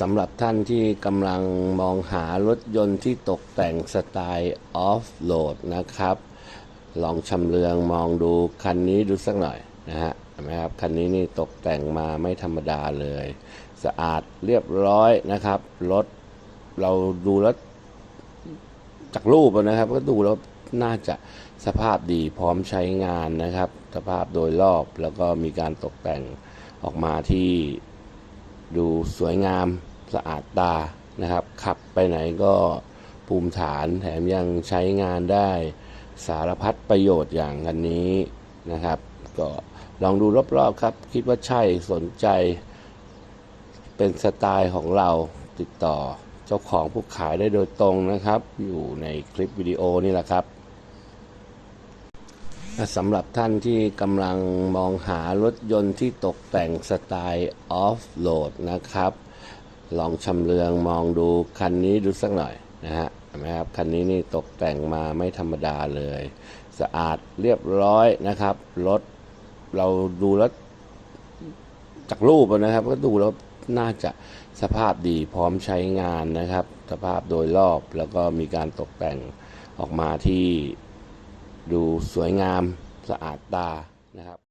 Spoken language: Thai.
สำหรับท่านที่กำลังมองหารถยนต์ที่ตกแต่งสไตล์ออฟโหลดนะครับ ลองชำเลืองมองดูคันนี้ดูสักหน่อยนะฮะเห็นไหมครับคันนี้นี่ตกแต่งมาไม่ธรรมดาเลย สะอาดเรียบร้อยนะครับ รถเราดูแล้วจากรูปนะครับ ก็ดูแล้วน่าจะสภาพดีพร้อมใช้งานนะครับ สภาพโดยรอบแล้วก็มีการตกแต่งออกมาที่ ดูสวยงามสะอาดตานะครับ ขับไปไหนก็ภูมิฐานแถมยังใช้งานได้สารพัดประโยชน์อย่างคันนี้นะครับ ก็ลองดูรอบๆครับ คิดว่าใช่สนใจ เป็นสไตล์ของเราติดต่อเจ้าของผู้ขายได้โดยตรงนะครับ อยู่ในคลิปวิดีโอนี่แหละครับ สำหรับท่านที่กำลังมองหารถยนต์ที่ตกแต่งสไตล์ออฟโหลดนะครับ ลองชำเลืองมองดูคันนี้ดูสักหน่อยนะฮะเห็นไหมครับคันนี้นี่ตกแต่งมาไม่ธรรมดาเลย สะอาดเรียบร้อยนะครับรถเราดูแล้วจากรูปนะครับ ก็ดูแล้วน่าจะสภาพดีพร้อมใช้งานนะครับ สภาพโดยรอบแล้วก็มีการตกแต่งออกมาที่ ดูสวยงามสะอาดตานะครับ